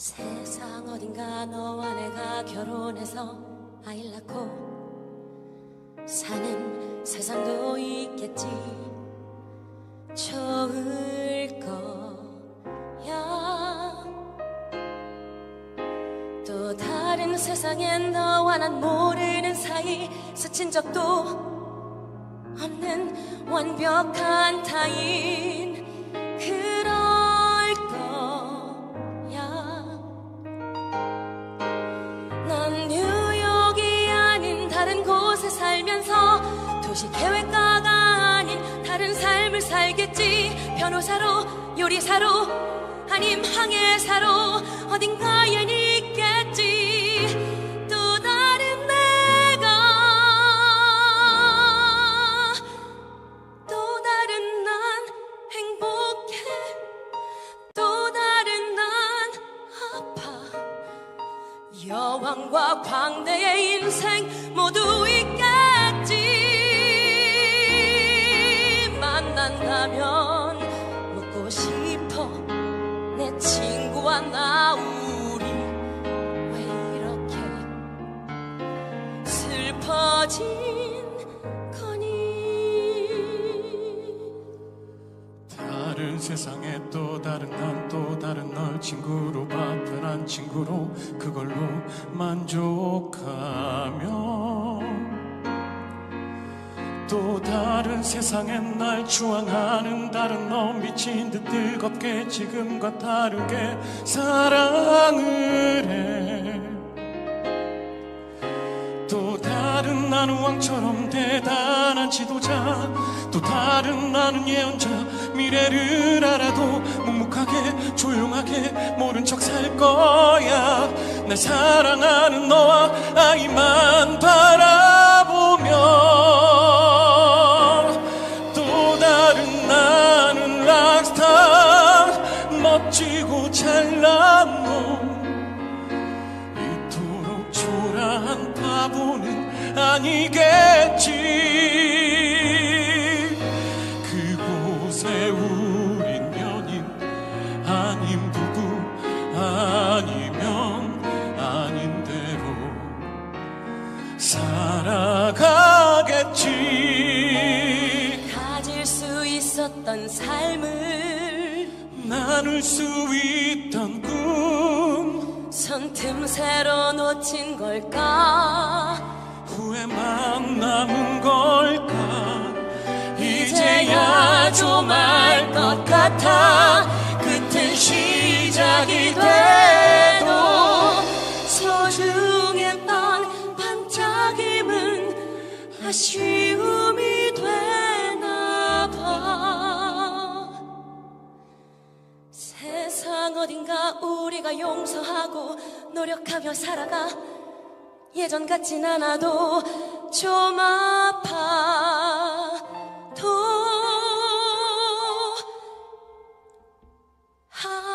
세상 어딘가 너와 내가 결혼해서 아이를 낳고 사는 세상도 있겠지. 좋을 거야. 또 다른 세상엔 너와 난 모르는 사이 스친 적도 없는 완벽한 타인 도시 계획가가 아닌 다른 삶을 살겠지. 변호사로 요리사로 아님 항해사로 어딘가엔 있겠지. 또 다른 내가 또 다른 난 행복해. 또 다른 난 아파. 여왕과 광대의 인생 싶어. 내 친구와 나 우리 왜 이렇게 슬퍼진 거니? 다른 세상에 또 다른 난 또 다른 널 친구로 바편한 친구로 그걸로 만족하며 또 다른 세상엔 날 추앙하는 다른 너 미친 듯 뜨겁게 지금과 다르게 사랑을 해. 또 다른 나는 왕처럼 대단한 지도자. 또 다른 나는 예언자. 미래를 알아도 묵묵하게 조용하게 모른 척 살 거야. 날 사랑하는 너와 아이만 바 아니겠지. 그곳에 우린 연인 아님 부부 아니면 아닌 대로 살아가겠지. 가질 수 있었던 삶을 나눌 수 있던 꿈. 손틈새로 놓친 걸까 후회만 남은 걸까? 이제야 좀 알 것 같아. 끝은 시작이 돼도 소중했던 반짝임은 아쉬움이 되나 봐. 세상 어딘가 우리가 용서하고 노력하며 살아가 예전 같진 않아도 좀 아파도 함께.